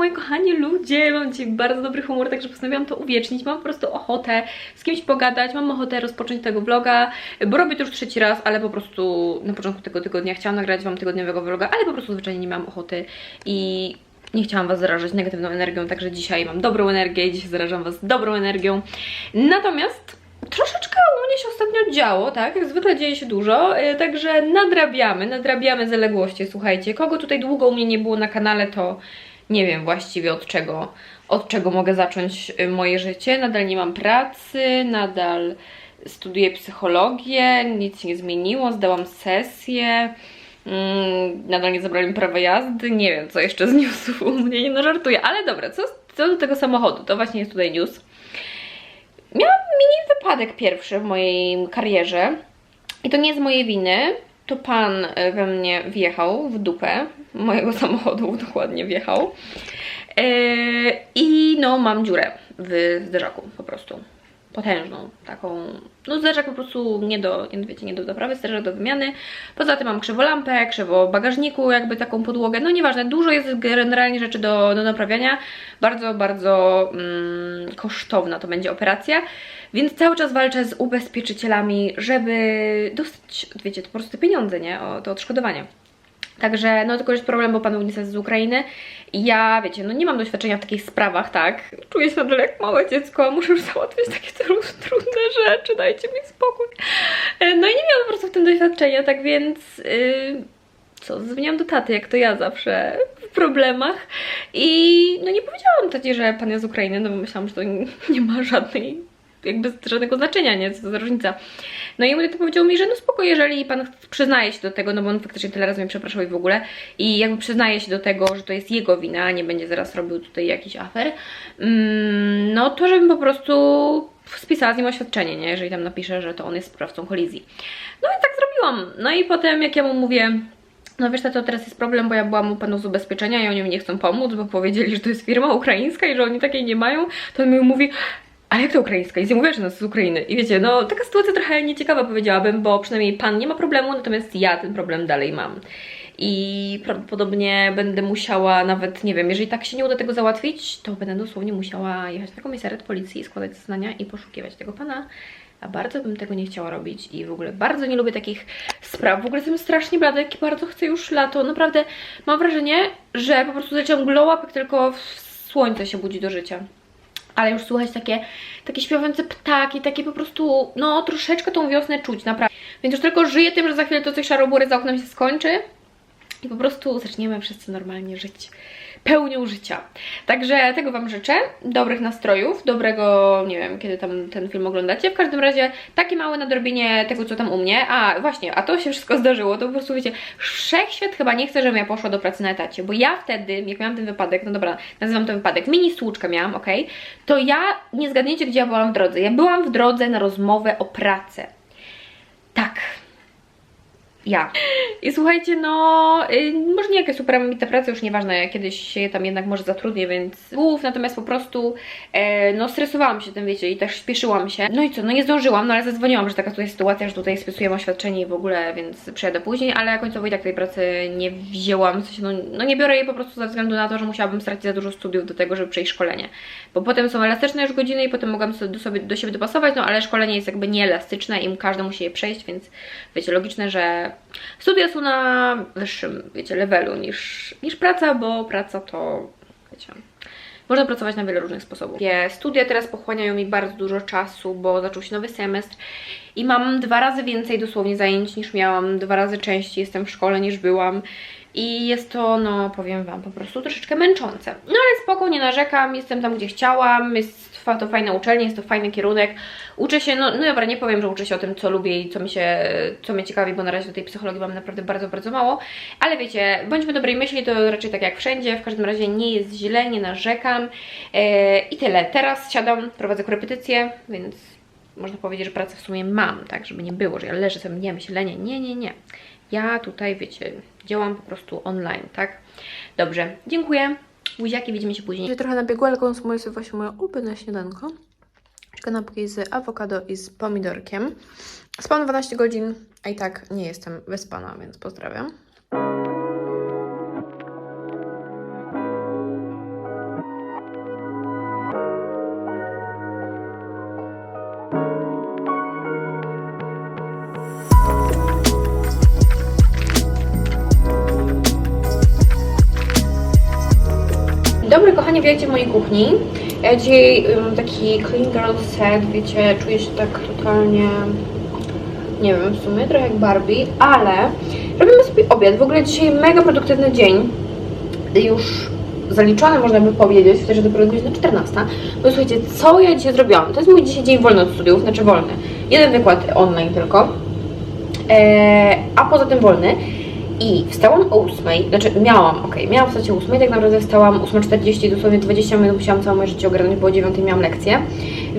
moi kochani ludzie, mam dzisiaj bardzo dobry humor, także postanowiłam to uwiecznić. Mam po prostu ochotę z kimś pogadać, mam ochotę rozpocząć tego vloga, bo robię to już trzeci raz, ale po prostu na początku tego tygodnia chciałam nagrać Wam tygodniowego vloga, ale po prostu zwyczajnie nie miałam ochoty i nie chciałam Was zarażać negatywną energią, także dzisiaj mam dobrą energię i dzisiaj zarażam Was dobrą energią. Natomiast troszeczkę u mnie się ostatnio działo, tak? Jak zwykle dzieje się dużo, yy, także nadrabiamy, nadrabiamy zaległości, słuchajcie. Kogo tutaj długo u mnie nie było na kanale, to nie wiem właściwie od czego, od czego mogę zacząć y, moje życie. Nadal nie mam pracy, nadal studiuję psychologię, nic się nie zmieniło, zdałam sesję. Mm, nadal nie zabrali mi prawa jazdy, nie wiem co jeszcze z newsów u mnie, nie no żartuję, ale dobra, co, co do tego samochodu, to właśnie jest tutaj news. Miałam mini wypadek pierwszy w mojej karierze i to nie z mojej winy, to pan e, we mnie wjechał w dupę mojego samochodu, dokładnie wjechał. E, I no, mam dziurę w zderzaku po prostu. Potężną, taką. No, zderzak po prostu nie do, nie, wiecie, nie do naprawy, zderzak do wymiany. Poza tym mam krzywo lampę, krzywo bagażniku, jakby taką podłogę. No, nieważne, dużo jest generalnie rzeczy do, do naprawiania. Bardzo, bardzo mm, kosztowna to będzie operacja. Więc cały czas walczę z ubezpieczycielami, żeby dostać, wiecie, to po prostu pieniądze, nie? O, to odszkodowanie. Także, no tylko jest problem, bo pan był niestety z Ukrainy i ja, wiecie, no nie mam doświadczenia w takich sprawach, tak? Czuję się nadal jak małe dziecko, muszę już załatwić takie trudne rzeczy, dajcie mi spokój. No i nie miałam po prostu w tym doświadczenia, tak więc... Yy, co, dzwoniłam do taty, jak to ja zawsze, w problemach i no nie powiedziałam tacie, że pan jest z Ukrainy, no bo myślałam, że to nie ma żadnej jakby żadnego znaczenia, nie? Co to za różnica. No i to powiedział mi, że no spoko, jeżeli pan przyznaje się do tego, no bo on faktycznie tyle razy mnie przepraszał i w ogóle i jakby przyznaje się do tego, że to jest jego wina, a nie będzie zaraz robił tutaj jakiś afer, mm, no to żebym po prostu spisała z nim oświadczenie, nie? Jeżeli tam napisze, że to on jest sprawcą kolizji. No i tak zrobiłam. No i potem jak ja mu mówię, no wiesz, to teraz jest problem, bo ja byłam u panów z ubezpieczenia i oni mi nie chcą pomóc, bo powiedzieli, że to jest firma ukraińska i że oni takiej nie mają, to on mi mówi, a jak to ukraińska? Nie mówię, że nas z Ukrainy. I wiecie, no taka sytuacja trochę nieciekawa powiedziałabym, bo przynajmniej pan nie ma problemu, natomiast ja ten problem dalej mam. I prawdopodobnie będę musiała nawet, nie wiem, jeżeli tak się nie uda tego załatwić, to będę dosłownie musiała jechać na komisariat policji, składać zeznania i poszukiwać tego pana. A bardzo bym tego nie chciała robić i w ogóle bardzo nie lubię takich spraw. W ogóle jestem strasznie blada, jak bardzo chcę już lato. Naprawdę mam wrażenie, że po prostu zaczęłam glow jak tylko słońce się budzi do życia ale już słuchać takie, takie śpiewające ptaki, takie po prostu, no troszeczkę tą wiosnę czuć, naprawdę. Więc już tylko żyję tym, że za chwilę to coś szarobury za oknem się skończy i po prostu zaczniemy wszyscy normalnie żyć pełnią życia. Także tego Wam życzę, dobrych nastrojów, dobrego, nie wiem, kiedy tam ten film oglądacie. W każdym razie takie małe nadrobienie tego, co tam u mnie. A właśnie, a to się wszystko zdarzyło, to po prostu wiecie, wszechświat chyba nie chce, żebym ja poszła do pracy na etacie, bo ja wtedy, jak miałam ten wypadek, no dobra, nazywam to wypadek, mini słuczkę miałam, ok, to ja, nie zgadniecie, gdzie ja byłam w drodze. Ja byłam w drodze na rozmowę o pracę. Tak, ja. I słuchajcie, no, y, może nie jakaś super ambitna praca, już nieważne, kiedyś się tam jednak może zatrudnię, więc głów, natomiast po prostu, e, no, stresowałam się tym, wiecie, i też śpieszyłam się. No i co, no nie zdążyłam, no ale zadzwoniłam, że taka tutaj sytuacja, że tutaj spisujemy oświadczenie i w ogóle, więc przyjadę później, ale końcowo i tak tej pracy nie wzięłam, w sensie, no, no nie biorę jej po prostu ze względu na to, że musiałabym stracić za dużo studiów do tego, żeby przejść szkolenie, bo potem są elastyczne już godziny i potem mogłam sobie do, sobie, do siebie dopasować, no ale szkolenie jest jakby nieelastyczne i każdy musi je przejść, więc wiecie, logiczne, że studia są na wyższym, wiecie, levelu niż, niż praca, bo praca to, wiecie, można pracować na wiele różnych sposobów. Studia teraz pochłaniają mi bardzo dużo czasu, bo zaczął się nowy semestr i mam dwa razy więcej dosłownie zajęć niż miałam, dwa razy częściej jestem w szkole niż byłam i jest to, no powiem Wam, po prostu troszeczkę męczące. No ale spoko, nie narzekam, jestem tam, gdzie chciałam, jest to fajna uczelnia, jest to fajny kierunek. Uczę się, no, no dobra, nie powiem, że uczę się o tym, co lubię i co mi się, co mnie ciekawi, bo na razie do tej psychologii mam naprawdę bardzo, bardzo mało, ale wiecie, bądźmy dobrej myśli, to raczej tak jak wszędzie, w każdym razie nie jest źle, nie narzekam e, i tyle. Teraz siadam, prowadzę korepetycje, więc można powiedzieć, że pracę w sumie mam, tak, żeby nie było, że ja leżę sobie, nie myślenie, nie, nie, nie. Ja tutaj, wiecie, działam po prostu online, tak? Dobrze, dziękuję. Buziaki, widzimy się później. Trochę nabiegła, ale konsumuję sobie właśnie moje ulubione śniadanko. Kanapki z awokado i z pomidorkiem. Spałam 12 godzin, a i tak nie jestem wyspana, więc pozdrawiam. Kochani, witajcie w mojej kuchni. Ja dzisiaj mam taki clean girl set, wiecie, czuję się tak totalnie, nie wiem, w sumie trochę jak Barbie, ale robimy sobie obiad. W ogóle dzisiaj mega produktywny dzień, już zaliczony można by powiedzieć, chociaż dopiero godzina 14. Bo słuchajcie, co ja dzisiaj zrobiłam? To jest mój dzisiaj dzień wolny od studiów, znaczy wolny. Jeden wykład online tylko, e, a poza tym wolny. I wstałam o 8, znaczy miałam, okej, miałam wstać o 8, tak naprawdę wstałam 8.40, dosłownie 20 minut musiałam całe moje życie ogarnąć, bo o 9 miałam lekcję.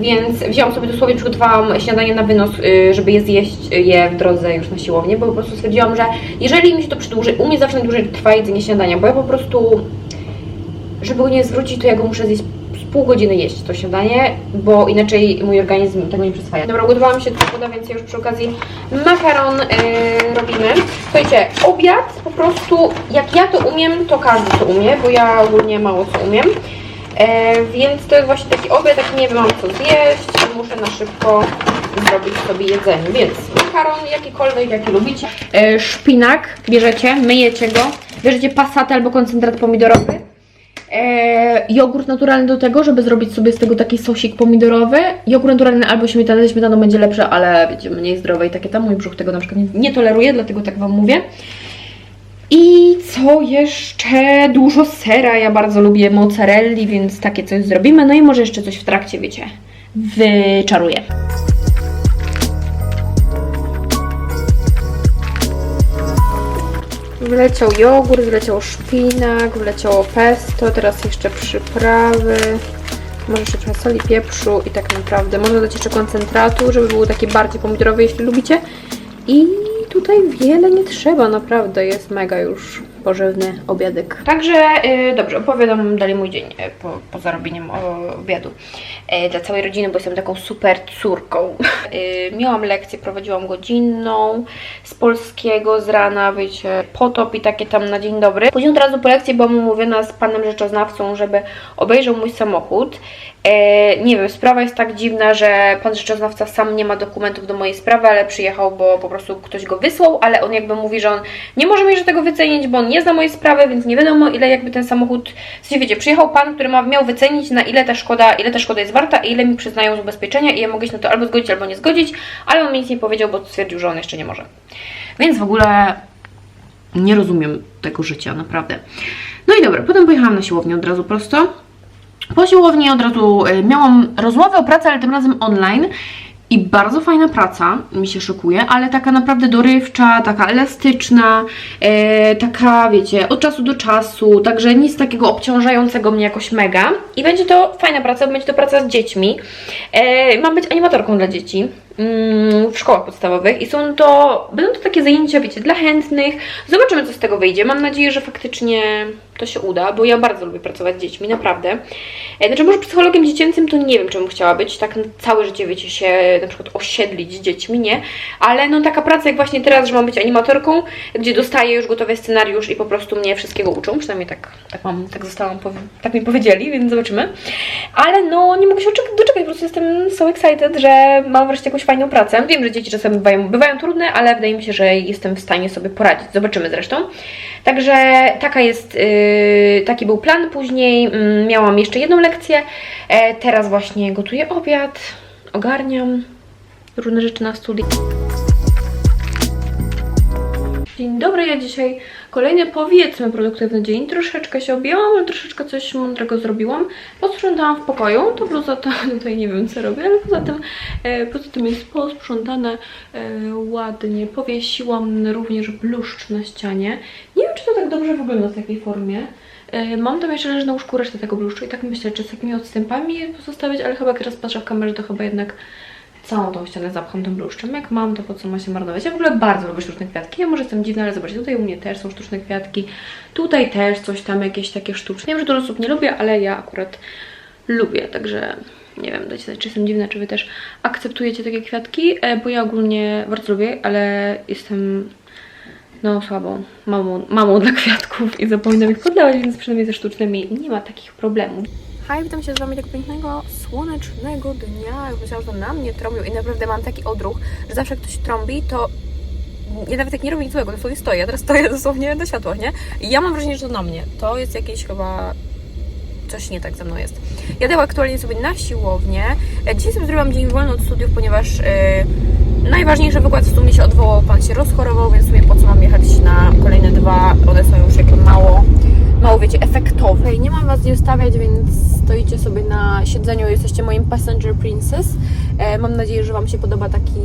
Więc wzięłam sobie dosłownie, przygotowałam śniadanie na wynos, y, żeby je zjeść je w drodze już na siłownię, bo po prostu stwierdziłam, że jeżeli mi się to przedłuży, u mnie zawsze najdłużej trwa jedzenie śniadania, bo ja po prostu, żeby go nie zwrócić, to ja go muszę zjeść pół godziny jeść to śniadanie, bo inaczej mój organizm tego nie przyswaja. Dobra, ugotowałam się do poda, więc ja już przy okazji makaron yy, robimy. Słuchajcie, obiad po prostu, jak ja to umiem, to każdy to umie, bo ja ogólnie mało co umiem. E, więc to jest właśnie taki obiad, jak nie wiem, mam co zjeść, muszę na szybko zrobić sobie jedzenie. Więc makaron jakikolwiek, jaki lubicie. E, szpinak bierzecie, myjecie go, bierzecie pasatę albo koncentrat pomidorowy. E, jogurt naturalny do tego, żeby zrobić sobie z tego taki sosik pomidorowy. Jogurt naturalny albo śmietana, ze śmietaną będzie lepsze, ale wiecie, mniej zdrowe i takie tam. Mój brzuch tego na przykład nie, nie toleruje, dlatego tak Wam mówię. I co jeszcze? Dużo sera. Ja bardzo lubię mozzarelli, więc takie coś zrobimy. No i może jeszcze coś w trakcie, wiecie, wyczaruję. Wleciał jogurt, wleciał szpinak, wleciało pesto, teraz jeszcze przyprawy. Może jeszcze trochę soli, pieprzu i tak naprawdę. Można dać jeszcze koncentratu, żeby był taki bardziej pomidorowy, jeśli lubicie. I tutaj wiele nie trzeba, naprawdę jest mega już pożywny obiadek. Także yy, dobrze, opowiadam dalej mój dzień yy, po, po zarobieniem o- obiadu yy, dla całej rodziny, bo jestem taką super córką. Yy, miałam lekcję, prowadziłam godzinną z polskiego z rana, wiecie, potop i takie tam na dzień dobry. Później od razu po lekcji byłam umówiona z panem rzeczoznawcą, żeby obejrzał mój samochód. Nie wiem, sprawa jest tak dziwna, że pan rzeczoznawca sam nie ma dokumentów do mojej sprawy, ale przyjechał, bo po prostu ktoś go wysłał, ale on jakby mówi, że on nie może mi jeszcze tego wycenić, bo on nie zna mojej sprawy, więc nie wiadomo ile jakby ten samochód, w sensie wiecie, przyjechał pan, który ma, miał wycenić na ile ta szkoda, ile ta szkoda jest warta i ile mi przyznają z ubezpieczenia i ja mogę się na to albo zgodzić, albo nie zgodzić, ale on mi nic nie powiedział, bo stwierdził, że on jeszcze nie może. Więc w ogóle nie rozumiem tego życia, naprawdę. No i dobra, potem pojechałam na siłownię od razu prosto. Po siłowni od razu y, miałam rozmowę o pracy, ale tym razem online. I bardzo fajna praca mi się szykuje, ale taka naprawdę dorywcza, taka elastyczna, e, taka wiecie, od czasu do czasu, także nic takiego obciążającego mnie jakoś mega. I będzie to fajna praca, będzie to praca z dziećmi. E, mam być animatorką dla dzieci w szkołach podstawowych i są to, będą to takie zajęcia, wiecie, dla chętnych. Zobaczymy, co z tego wyjdzie. Mam nadzieję, że faktycznie to się uda, bo ja bardzo lubię pracować z dziećmi, naprawdę. E, Znaczy, może psychologiem dziecięcym to nie wiem, czym chciała być, tak całe życie, wiecie, się na przykład osiedlić z dziećmi, nie? Ale no taka praca jak właśnie teraz, że mam być animatorką, gdzie dostaję już gotowy scenariusz i po prostu mnie wszystkiego uczą, przynajmniej tak, tak mam, tak zostałam, tak mi powiedzieli, więc zobaczymy. Ale no, nie mogę się oczek- doczekać, po prostu jestem so excited, że mam wreszcie jakąś fajną pracę. Wiem, że dzieci czasem bywają, bywają trudne, ale wydaje mi się, że jestem w stanie sobie poradzić. Zobaczymy zresztą. Także taka jest, yy, taki był plan. Później mm, miałam jeszcze jedną lekcję. E, teraz właśnie gotuję obiad, ogarniam różne rzeczy na studiach. Dzień dobry, ja dzisiaj kolejny powiedzmy produktywny dzień. Troszeczkę się objęłam, ale troszeczkę coś mądrego zrobiłam. Posprzątałam w pokoju, to bluza to tutaj nie wiem co robię, ale poza tym, e, poza tym jest posprzątane e, ładnie. Powiesiłam również bluszcz na ścianie. Nie wiem czy to tak dobrze wygląda w takiej formie. E, Mam tam jeszcze leży na łóżku resztę tego bluszczu i tak myślę, czy z takimi odstępami je pozostawić, ale chyba jak teraz patrzę w kamerze, to chyba jednak całą tą ścianę zapcham tym bluszczem. Jak mam, to po co ma się marnować? Ja w ogóle bardzo lubię sztuczne kwiatki. Ja może jestem dziwna, ale zobaczcie, tutaj u mnie też są sztuczne kwiatki. Tutaj też coś tam jakieś takie sztuczne. Wiem, że dużo osób nie lubię, ale ja akurat lubię, także nie wiem, dajcie znać, czy jestem dziwna, czy Wy też akceptujecie takie kwiatki, e, bo ja ogólnie bardzo lubię, ale jestem no słabą mamą, mamą dla kwiatków i zapominam ich podlewać, więc przynajmniej ze sztucznymi nie ma takich problemów. Hej, witam się z Wami tak pięknego, słonecznego dnia. Jak myślałam, że na mnie trąbią i naprawdę mam taki odruch, że zawsze ktoś trąbi, to ja nawet jak nie robię nic złego, to sobie stoję. Ja teraz stoję dosłownie na światłach, nie? I ja mam wrażenie, że to na mnie. To jest jakieś chyba coś nie tak ze mną jest. Jadę aktualnie sobie na siłownię. E, Dzisiaj sobie zrobiłam dzień wolny od studiów, ponieważ e, najważniejszy wykład w sumie się odwołał, pan się rozchorował, więc sobie po co mam jechać na kolejne dwa, one są już jakby mało, mało wiecie, efektowne. I nie mam was gdzie ustawiać, więc stoicie sobie na siedzeniu, jesteście moim passenger princess. E, mam nadzieję, że wam się podoba taki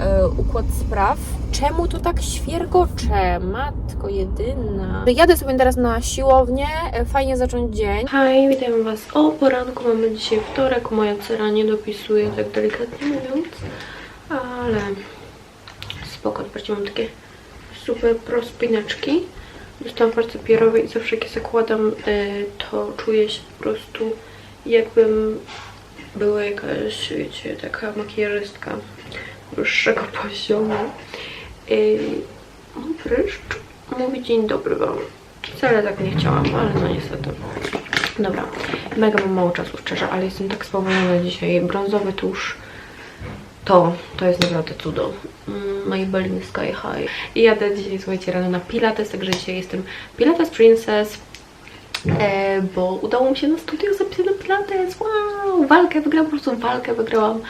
e, układ spraw. Czemu to tak świergocze? Matko jedyna. Jadę sobie teraz na siłownię, e, fajnie zacząć dzień. Hej, witam Was o poranku. Mamy dzisiaj wtorek. Moja cera nie dopisuje, tak delikatnie mówiąc, ale spoko. Zobaczcie, mam takie super prospineczki. Dostałam w parce pierowej i zawsze jak je zakładam, e, to czuję się po prostu jakbym była jakaś, wiecie, taka makijażystka wyższego poziomu. Yy, mój pryszcz mówi dzień dobry wam. Wcale tak nie chciałam, ale no niestety. Dobra, mega mam mało czasu, szczerze, ale jestem tak spowolniona dzisiaj. Brązowy tusz to, to jest naprawdę cudo. Mm, Maybelline Sky High. I jadę dzisiaj, słuchajcie, rano na Pilates, także dzisiaj jestem Pilates Princess. E, bo udało mi się na studio zapisać na Pilates. Wow! Walkę wygrałam, po prostu walkę wygrałam.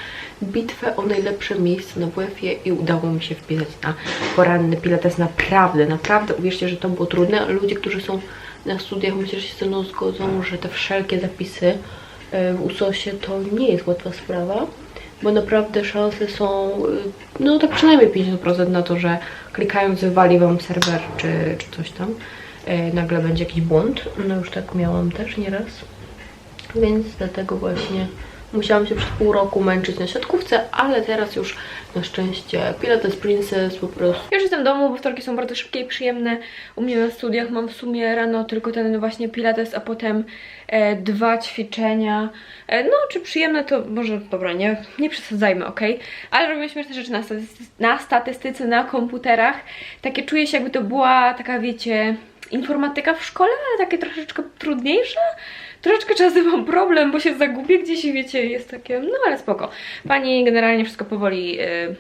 Bitwę o najlepsze miejsce na WF-ie i udało mi się wpisać na poranny Pilates. Naprawdę, naprawdę. Uwierzcie, że to było trudne. ale Ludzie, którzy są na studiach, myślę, że się ze mną zgodzą, że te wszelkie zapisy e, w USOS-ie to nie jest łatwa sprawa. Bo naprawdę szanse są, y, no tak przynajmniej 50% na to, że klikając wywali Wam serwer czy, czy coś tam e, nagle będzie jakiś błąd. No już tak miałam też nieraz. Więc dlatego właśnie musiałam się przez pół roku męczyć na siatkówce, ale teraz już na szczęście Pilates Princess po prostu. Już jestem w domu, bo wtorki są bardzo szybkie i przyjemne. U mnie na studiach mam w sumie rano tylko ten właśnie Pilates, a potem e, dwa ćwiczenia. E, no, czy przyjemne to może, dobra, nie, nie przesadzajmy, ok? Ale robimy śmieszne rzeczy na, statystyce, na statystyce, na komputerach. Takie czuję się jakby to była taka, wiecie, informatyka w szkole, ale takie troszeczkę trudniejsze. Troszeczkę czasem mam problem, bo się zagubię gdzieś i wiecie, jest takie, no ale spoko. Pani generalnie wszystko powoli y,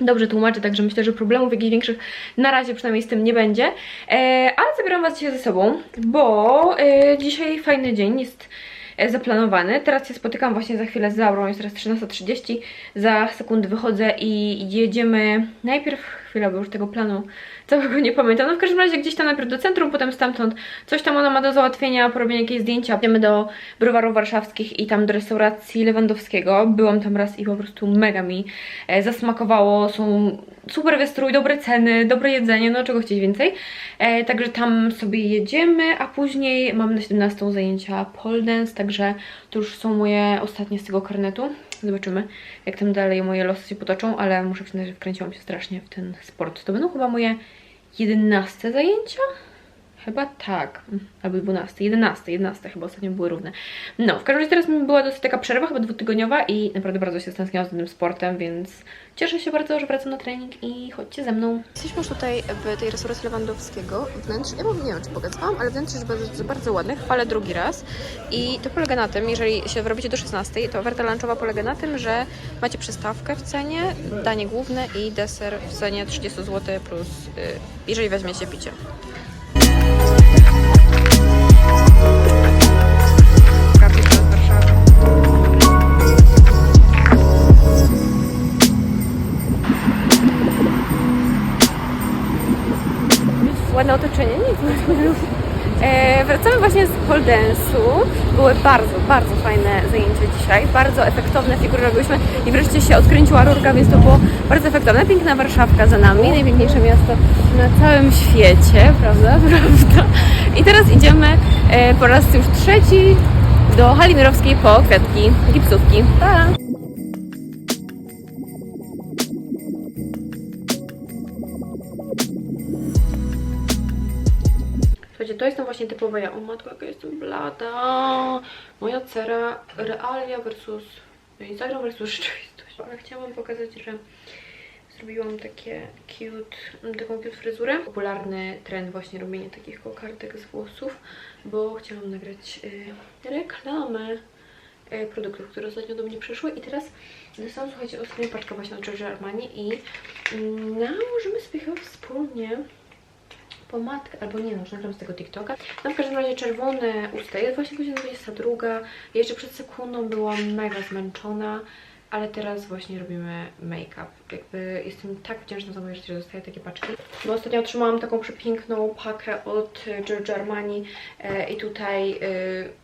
dobrze tłumaczy, także myślę, że problemów jakichś większych na razie przynajmniej z tym nie będzie. E, ale zabieram Was dzisiaj ze sobą, bo e, dzisiaj fajny dzień jest e, zaplanowany. Teraz się spotykam właśnie za chwilę z Laurą, jest teraz 13.30, za sekundę wychodzę i jedziemy najpierw, chwilę, bo już tego planu całego nie pamiętam, no w każdym razie gdzieś tam najpierw do centrum, potem stamtąd coś tam ona ma do załatwienia, porobienia jakieś zdjęcia, idziemy do browarów warszawskich i tam do restauracji Lewandowskiego, byłam tam raz i po prostu mega mi e, zasmakowało, są super wystrój, dobre ceny, dobre jedzenie, no czego chcieć więcej, e, także tam sobie jedziemy, a później mam na 17 zajęcia pole dance, także to już są moje ostatnie z tego karnetu, zobaczymy jak tam dalej moje losy się potoczą, ale muszę przyznać, że wkręciłam się strasznie w ten sport, to będą chyba moje 11 zajęcia? Chyba tak, albo 12, 11, 11 chyba ostatnio były równe. No, w każdym razie teraz mi była dosyć taka przerwa, chyba dwutygodniowa i naprawdę bardzo się stęskniłam za tym sportem, więc cieszę się bardzo, że wracam na trening i chodźcie ze mną. Jesteśmy już tutaj w tej restauracji Lewandowskiego. Wnętrz, ja nie wiem, czy pokazałam, ale wnętrze jest bardzo, bardzo ładne, chwalę drugi raz. I to polega na tym, jeżeli się wyrobicie do 16, to oferta lunchowa polega na tym, że macie przystawkę w cenie, danie główne i deser w cenie 30 zł plus, y, jeżeli weźmiecie picie. Ładne otoczenie, nic nie e, Wracamy właśnie z pole dance'u. Były bardzo, bardzo fajne zajęcia dzisiaj. Bardzo efektowne figury robiłyśmy i wreszcie się odkręciła rurka, więc to było bardzo efektowne. Piękna Warszawka za nami, najpiękniejsze miasto na całym świecie, prawda? Prawda? I teraz idziemy e, po raz już trzeci do hali mirowskiej po kwiatki gipsówki. Pa! To jestem właśnie typowa ja. O matko, jaka jestem blada. Moja cera realia versus Instagram versus rzeczywistość. Ale chciałam pokazać, że zrobiłam takie cute, taką cute fryzurę. Popularny trend właśnie robienie takich kokardek z włosów, bo chciałam nagrać y, reklamę y, produktów, które ostatnio do mnie przyszły i teraz dostałam, słuchajcie, ostatnią paczkę właśnie od Giorgio Armani i mm, nałożymy sobie chyba wspólnie pomadkę, albo nie, no, nagram z tego TikToka. No w każdym razie czerwone usta. Jest właśnie godzina 22. Jeszcze przed sekundą byłam mega zmęczona, ale teraz właśnie robimy make-up. Jakby jestem tak wdzięczna za moje życie, że dostaję takie paczki. Bo ostatnio otrzymałam taką przepiękną pakę od e, Giorgio Armani e, i tutaj e,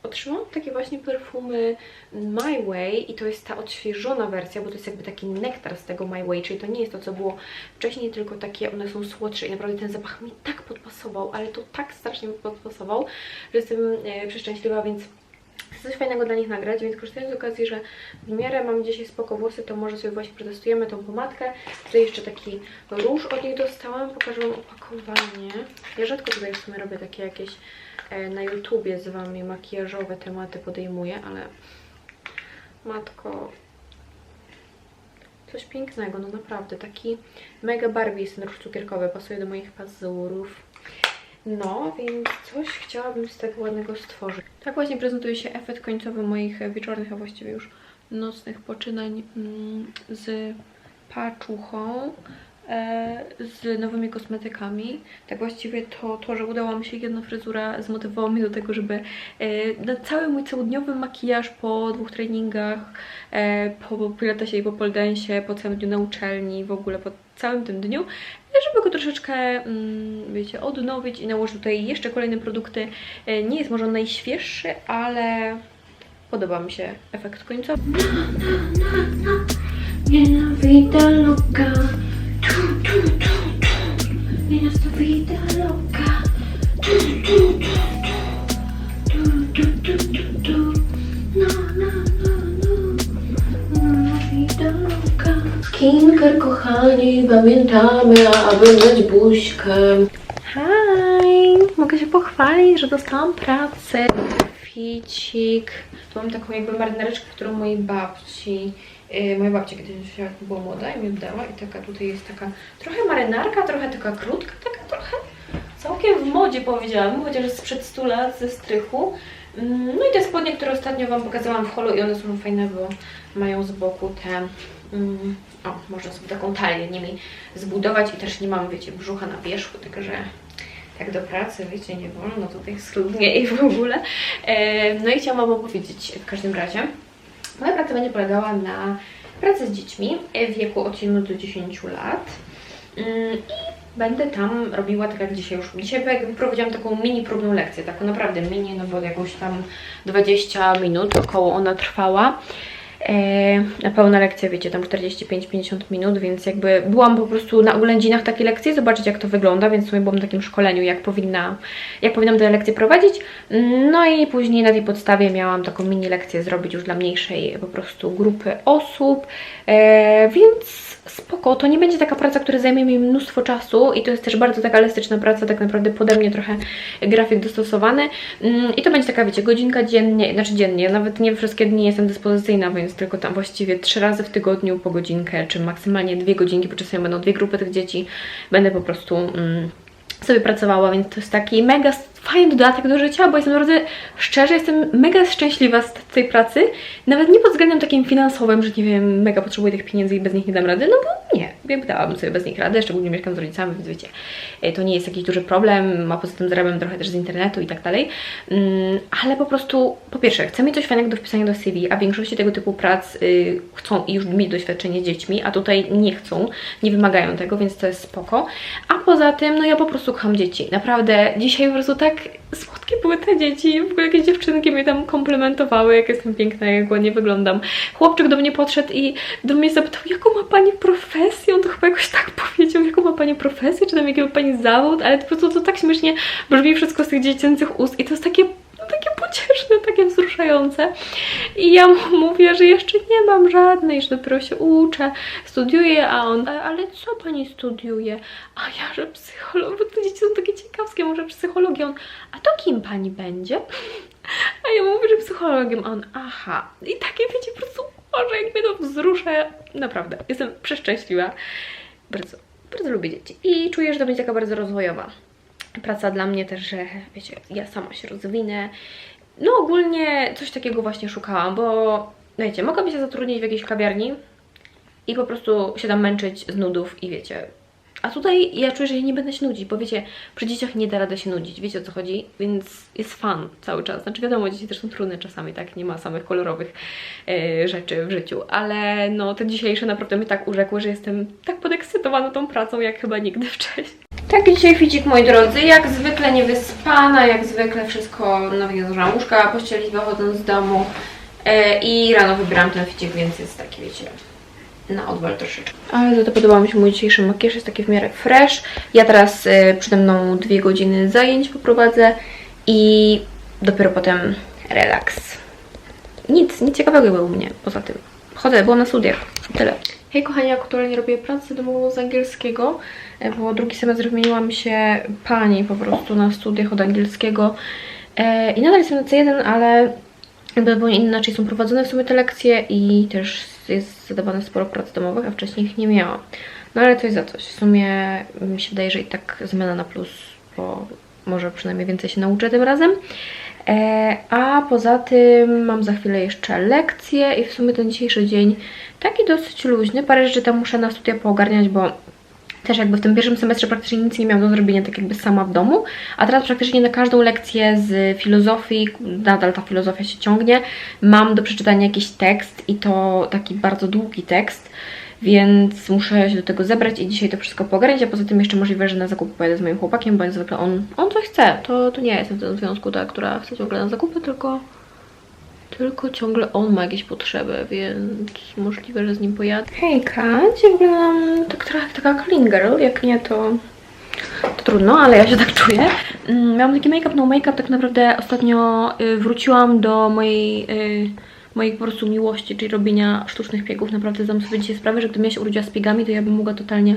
otrzymałam takie właśnie perfumy My Way i to jest ta odświeżona wersja, bo to jest jakby taki nektar z tego My Way, czyli to nie jest to, co było wcześniej, tylko takie, one są słodsze i naprawdę ten zapach mi tak podpasował, ale to tak strasznie podpasował, że jestem przeszczęśliwa, więc coś fajnego dla nich nagrać, więc korzystając z okazji, że w miarę mam dzisiaj spoko włosy, to może sobie właśnie przetestujemy tą pomadkę. Tutaj jeszcze taki róż od nich dostałam, pokażę Wam opakowanie. Ja rzadko tutaj w sumie robię takie jakieś e, na YouTubie z Wami makijażowe tematy podejmuję, ale matko, coś pięknego, no naprawdę, taki mega Barbie jest ten róż cukierkowy, pasuje do moich pazurów. No, więc coś chciałabym z tego ładnego stworzyć. Tak właśnie prezentuje się efekt końcowy moich wieczornych, a właściwie już nocnych poczynań mm, z paczuchą, e, z nowymi kosmetykami. Tak właściwie to, to, że udała mi się jedna fryzura zmotywowało mnie do tego, żeby e, na cały mój całodniowy makijaż po dwóch treningach, e, po pilatesie i po poldensie, po całym dniu na uczelni, w ogóle po całym tym dniu, żeby go troszeczkę, mm, wiecie, odnowić i nałożyć tutaj jeszcze kolejne produkty. E, Nie jest może on najświeższy, ale podoba mi się efekt końcowy. Nella vita loca, tu, tu, tu, tu. Tu, tu, tu, tu, Skinker, kochani, pamiętamy, aby myć buźkę. Hi! Mogę się pochwalić, że dostałam pracę. Ficik. Tu mam taką jakby marynareczkę, którą mojej babci, yy, moja babcia kiedyś była młoda i mi oddała i taka tutaj jest taka trochę marynarka, trochę taka krótka, taka trochę całkiem w modzie powiedziałabym, chociaż jest sprzed 100 lat ze strychu. Mm, No i te spodnie, które ostatnio Wam pokazałam w holu i one są fajne, bo mają z boku te... Mm, o, można sobie taką talię nimi zbudować i też nie mam, wiecie, brzucha na wierzchu, tylko że jak do pracy, wiecie, nie wolno tutaj schludnie i w ogóle. E, No i chciałam Wam opowiedzieć w każdym razie. Moja praca będzie polegała na pracy z dziećmi w wieku od 7 do 10 lat. Mm, I będę tam robiła tak jak dzisiaj już. Dzisiaj jakby prowadziłam taką mini próbną lekcję, taką naprawdę mini, no bo jakąś tam 20 minut około ona trwała. E, na pełna lekcja, wiecie, tam 45-50 minut, więc jakby byłam po prostu na oględzinach takiej lekcji, zobaczyć jak to wygląda, więc sobie byłam na takim szkoleniu, jak powinna, jak powinnam te lekcje prowadzić. No i później na tej podstawie miałam taką mini lekcję zrobić już dla mniejszej po prostu grupy osób, e, więc spoko, to nie będzie taka praca, która zajmie mi mnóstwo czasu i to jest też bardzo taka elastyczna praca, tak naprawdę pode mnie trochę grafik dostosowany Mm, i to będzie taka, wiecie, godzinka dziennie, znaczy dziennie, nawet nie wszystkie dni jestem dyspozycyjna, więc tylko tam właściwie trzy razy w tygodniu po godzinkę, czy maksymalnie dwie godzinki, bo czasami będą dwie grupy tych dzieci, będę po prostu... Mm, sobie pracowała, więc to jest taki mega fajny dodatek do życia, bo jestem naprawdę szczerze, jestem mega szczęśliwa z tej pracy, nawet nie pod względem takim finansowym, że nie wiem, mega potrzebuję tych pieniędzy i bez nich nie dam rady, no bo nie, jakby dałabym sobie bez nich radę, szczególnie mieszkam z rodzicami, więc wiecie, e, to nie jest jakiś duży problem, a poza tym zarabiam trochę też z internetu i tak dalej, Mm, ale po prostu, po pierwsze, chcę mieć coś fajnego do wpisania do CV, a w większości tego typu prac y, chcą już mieć doświadczenie z dziećmi, a tutaj nie chcą, nie wymagają tego, więc to jest spoko, a poza tym, no ja po prostu kocham dzieci, naprawdę, dzisiaj po prostu tak słodkie były te dzieci, w ogóle jakieś dziewczynki mnie tam komplementowały, jak jestem piękna, jak ładnie wyglądam. Chłopczyk do mnie podszedł i do mnie zapytał, jaką ma Pani profesję, on to chyba jakoś tak powiedział, jaką ma Pani profesję, czy tam jaki Pani zawód, ale po prostu to tak śmiesznie brzmi wszystko z tych dziecięcych ust i to jest takie pocieszne, takie wzruszające. I ja mu mówię, że jeszcze nie mam żadnej, że dopiero się uczę, studiuję, a on, "A- ale co pani studiuje? A ja, że psycholog, bo te dzieci są takie ciekawskie, może psychologię. On, a to kim pani będzie? A ja mu mówię, że psychologiem, a on, aha. I takie, wiecie, po prostu, może jak mnie to wzrusza, naprawdę, jestem przeszczęśliwa. Bardzo, bardzo lubię dzieci i czuję, że to będzie taka bardzo rozwojowa praca dla mnie też, że wiecie, ja sama się rozwinę. No ogólnie coś takiego właśnie szukałam, bo wiecie, mogłabym się zatrudnić w jakiejś kawiarni i po prostu się tam męczyć z nudów i wiecie, A tutaj ja czuję, że ja nie będę się nudzić, bo wiecie, przy dzieciach nie da rady się nudzić, wiecie o co chodzi, więc jest fan cały czas. Znaczy wiadomo, dzieci też są trudne czasami, tak, nie ma samych kolorowych e, rzeczy w życiu, ale no te dzisiejsze naprawdę mnie tak urzekły, że jestem tak podekscytowana tą pracą, jak chyba nigdy wcześniej. Taki dzisiaj ficik, moi drodzy, jak zwykle niewyspana, jak zwykle wszystko nawiązałam łóżka, pościeli wychodząc z domu e, i rano wybieram ten ficik, więc jest taki, wiecie, na odwal troszeczkę. Ale za to podobał mi się mój dzisiejszy makijaż, jest taki w miarę fresh. Ja teraz y, przede mną dwie godziny zajęć poprowadzę i dopiero potem relaks. Nic, nic ciekawego było u mnie poza tym. Chodzę, byłam na studiach. Tyle. Hej kochani, aktualnie robię pracę domową z angielskiego, e, bo drugi semestr wymieniłam się pani po prostu na studiach od angielskiego e, i nadal jestem na C1, ale jakby inaczej są prowadzone w sumie te lekcje i też jest zadawane sporo prac domowych, a wcześniej ich nie miałam. No ale coś za coś. W sumie mi się wydaje, że i tak zmiana na plus, bo może przynajmniej więcej się nauczę tym razem. E, a poza tym mam za chwilę jeszcze lekcje i w sumie ten dzisiejszy dzień taki dosyć luźny. Parę rzeczy tam muszę na studia poogarniać, bo też jakby w tym pierwszym semestrze praktycznie nic nie miałam do zrobienia tak jakby sama w domu, a teraz praktycznie na każdą lekcję z filozofii, nadal ta filozofia się ciągnie, mam do przeczytania jakiś tekst i to taki bardzo długi tekst, więc muszę się do tego zebrać i dzisiaj to wszystko pogarniać, a poza tym jeszcze możliwe, że na zakupy pojadę z moim chłopakiem, bo zwykle on, on coś chce, to, to nie jestem w tym związku ta, która chce ciągle na zakupy, tylko tylko ciągle on ma jakieś potrzeby, więc możliwe, że z nim pojadę. Hejka, dzisiaj wyglądam tak trochę taka clean girl, jak nie to... To trudno, ale ja się tak czuję. Mm, Miałam taki make-up, no make-up tak naprawdę ostatnio y, wróciłam do mojej, y, mojej po prostu miłości, czyli robienia sztucznych piegów. Naprawdę zdam sobie dzisiaj sprawę, że gdybym ja się urodziła z piegami, to ja bym mogła totalnie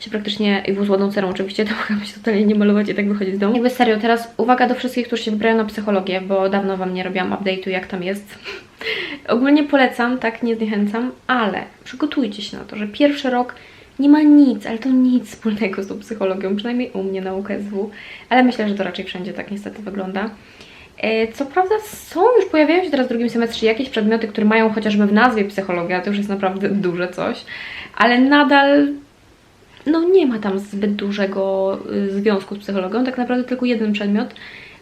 się praktycznie, i z ładną cerą oczywiście, to mogłabym się totalnie nie malować i tak wychodzić z domu. Jakby serio, teraz uwaga do wszystkich, którzy się wybrają na psychologię, bo dawno Wam nie robiłam update'u, jak tam jest. Ogólnie polecam, tak, nie zniechęcam, ale przygotujcie się na to, że pierwszy rok nie ma nic, ale to nic wspólnego z tą psychologią, przynajmniej u mnie na UKSW, ale myślę, że to raczej wszędzie tak niestety wygląda. E, Co prawda są, już pojawiają się teraz w drugim semestrze jakieś przedmioty, które mają chociażby w nazwie psychologia, to już jest naprawdę duże coś, ale nadal no nie ma tam zbyt dużego y, związku z psychologią, tak naprawdę tylko jeden przedmiot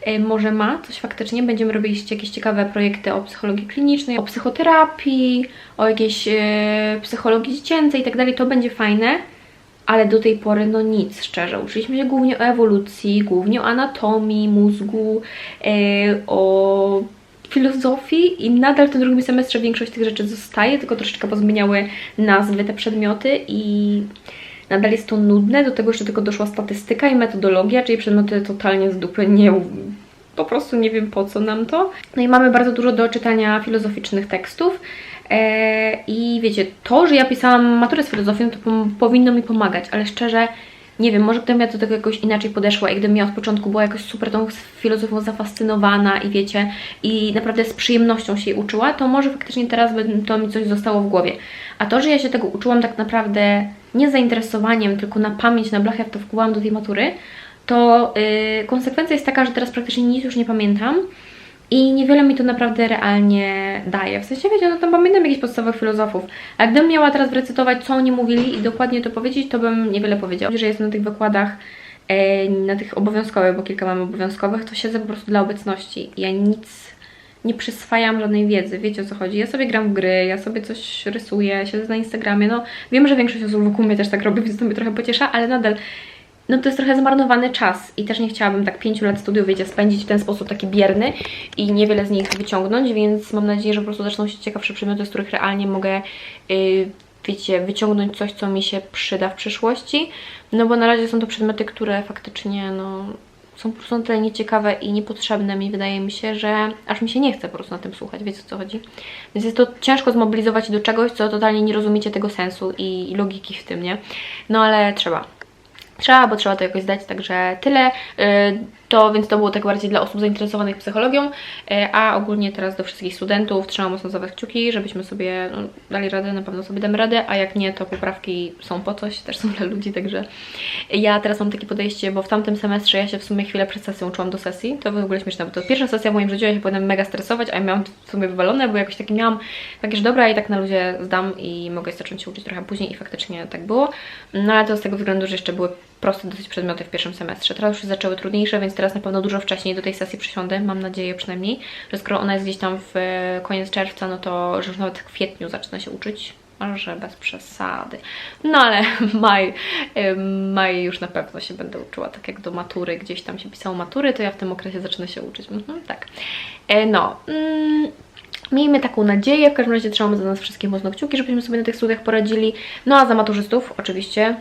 y, może ma coś faktycznie. Będziemy robić jakieś ciekawe projekty o psychologii klinicznej, o psychoterapii, o jakiejś y, psychologii dziecięcej i tak dalej. To będzie fajne, ale do tej pory no nic, szczerze. Uczyliśmy się głównie o ewolucji, głównie o anatomii mózgu, y, o filozofii i nadal w tym drugim semestrze większość tych rzeczy zostaje, tylko troszeczkę pozmieniały nazwy te przedmioty i nadal jest to nudne, do tego jeszcze tylko doszła statystyka i metodologia, czyli przedmioty totalnie z dupy, nie, po prostu nie wiem po co nam to. No i mamy bardzo dużo do czytania filozoficznych tekstów e, i wiecie, to, że ja pisałam maturę z filozofii, no to powinno mi pomagać, ale szczerze nie wiem, może gdybym ja do tego jakoś inaczej podeszła i gdybym ja od początku była jakoś super tą filozofią zafascynowana i wiecie, i naprawdę z przyjemnością się jej uczyła, to może faktycznie teraz by to mi coś zostało w głowie. A to, że ja się tego uczyłam tak naprawdę nie zainteresowaniem, tylko na pamięć, na blachę, to wkładałam do tej matury, to yy, konsekwencja jest taka, że teraz praktycznie nic już nie pamiętam i niewiele mi to naprawdę realnie daje. W sensie, wiecie, no to pamiętam jakichś podstawowych filozofów, a gdybym miała teraz wyrecytować, co oni mówili i dokładnie to powiedzieć, to bym niewiele powiedziała. Że jestem na tych wykładach, e, na tych obowiązkowych, bo kilka mam obowiązkowych, to siedzę po prostu dla obecności. Ja nic nie przyswajam żadnej wiedzy, wiecie o co chodzi. Ja sobie gram w gry, ja sobie coś rysuję, siedzę na Instagramie, no wiem, że większość osób wokół mnie też tak robi, więc to mnie trochę pociesza, ale nadal no to jest trochę zmarnowany czas i też nie chciałabym tak pięciu lat studiów, wiecie, spędzić w ten sposób taki bierny i niewiele z nich wyciągnąć, więc mam nadzieję, że po prostu zaczną się ciekawsze przedmioty, z których realnie mogę, yy, wiecie, wyciągnąć coś, co mi się przyda w przyszłości, no bo na razie są to przedmioty, które faktycznie, no, są po prostu na tyle nieciekawe i niepotrzebne mi, wydaje mi się, że aż mi się nie chce po prostu na tym słuchać, wiecie o co chodzi. Więc jest to ciężko zmobilizować do czegoś, co totalnie nie rozumiecie tego sensu i logiki w tym, nie? No ale trzeba. Trzeba, bo trzeba to jakoś zdać, także tyle. To więc to było tak bardziej dla osób zainteresowanych psychologią, e, a ogólnie teraz do wszystkich studentów trzymam mocno za was kciuki, żebyśmy sobie no, dali radę, na pewno sobie damy radę, a jak nie, to poprawki są po coś, też są dla ludzi, także ja teraz mam takie podejście, bo w tamtym semestrze ja się w sumie chwilę przed sesją uczyłam do sesji, to w ogóle śmieszne, bo to pierwsza sesja w moim życiu, ja się powinnam mega stresować, a ja miałam w sumie wywalone, bo jakoś takie miałam takie, że dobra, i tak na luzie zdam i mogę zacząć się uczyć trochę później i faktycznie tak było, no ale to z tego względu, że jeszcze były proste dosyć przedmioty w pierwszym semestrze. Teraz już się zaczęły trudniejsze, więc teraz na pewno dużo wcześniej do tej sesji przysiądę, mam nadzieję przynajmniej, że skoro ona jest gdzieś tam w e, koniec czerwca, no to że już nawet w kwietniu zacznę się uczyć. Może bez przesady. No ale maj, e, maj już na pewno się będę uczyła, tak jak do matury, gdzieś tam się pisało matury, to ja w tym okresie zacznę się uczyć. Mhm, tak. E, no. Mm, Miejmy taką nadzieję, w każdym razie trzymamy za nas wszystkich mocno kciuki, żebyśmy sobie na tych studiach poradzili. No a za maturzystów oczywiście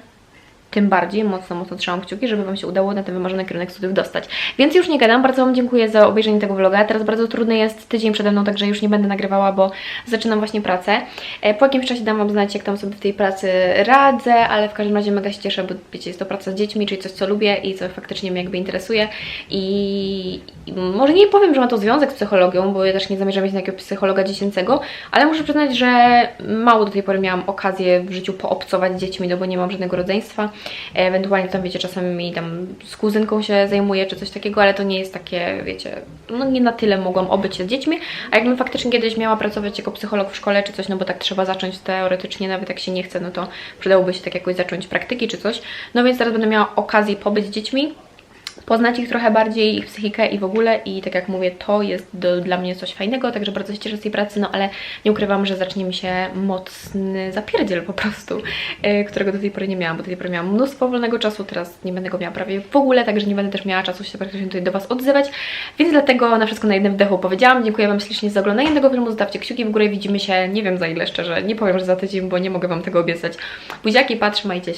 tym bardziej mocno, mocno trzymam kciuki, żeby Wam się udało na ten wymarzony kierunek studiów dostać. Więc już nie gadam, bardzo Wam dziękuję za obejrzenie tego vloga. Teraz bardzo trudny jest tydzień przede mną, także już nie będę nagrywała, bo zaczynam właśnie pracę. E, Po jakimś czasie dam Wam znać, jak tam sobie w tej pracy radzę, ale w każdym razie mega się cieszę, bo wiecie, jest to praca z dziećmi, czyli coś, co lubię i co faktycznie mnie jakby interesuje. I, może nie powiem, że ma to związek z psychologią, bo ja też nie zamierzam mieć jakiegoś psychologa dziecięcego, ale muszę przyznać, że mało do tej pory miałam okazję w życiu poobcować z dziećmi, no bo nie mam żadnego rodzeństwa. Ewentualnie tam, wiecie, czasami tam z kuzynką się zajmuję czy coś takiego, ale to nie jest takie, wiecie, no nie na tyle mogłam obyć się z dziećmi, a jakbym faktycznie kiedyś miała pracować jako psycholog w szkole czy coś, no bo tak trzeba zacząć teoretycznie, nawet jak się nie chce, no to przydałoby się tak jakoś zacząć praktyki czy coś. No więc teraz będę miała okazję pobyć z dziećmi, poznać ich trochę bardziej, ich psychikę i w ogóle. I tak jak mówię, to jest do, dla mnie coś fajnego, także bardzo się cieszę z tej pracy, no ale nie ukrywam, że zacznie mi się mocny zapierdziel po prostu, yy, którego do tej pory nie miałam, bo do tej pory miałam mnóstwo wolnego czasu, teraz nie będę go miała prawie w ogóle, także nie będę też miała czasu się praktycznie tutaj do Was odzywać, więc dlatego na wszystko na jednym wdechu powiedziałam, dziękuję Wam ślicznie za oglądanie tego filmu, zostawcie kciuki w górę, widzimy się, nie wiem za ile szczerze, nie powiem, że za tydzień, bo nie mogę Wam tego obiecać. Buziaki, patrz, majcie się.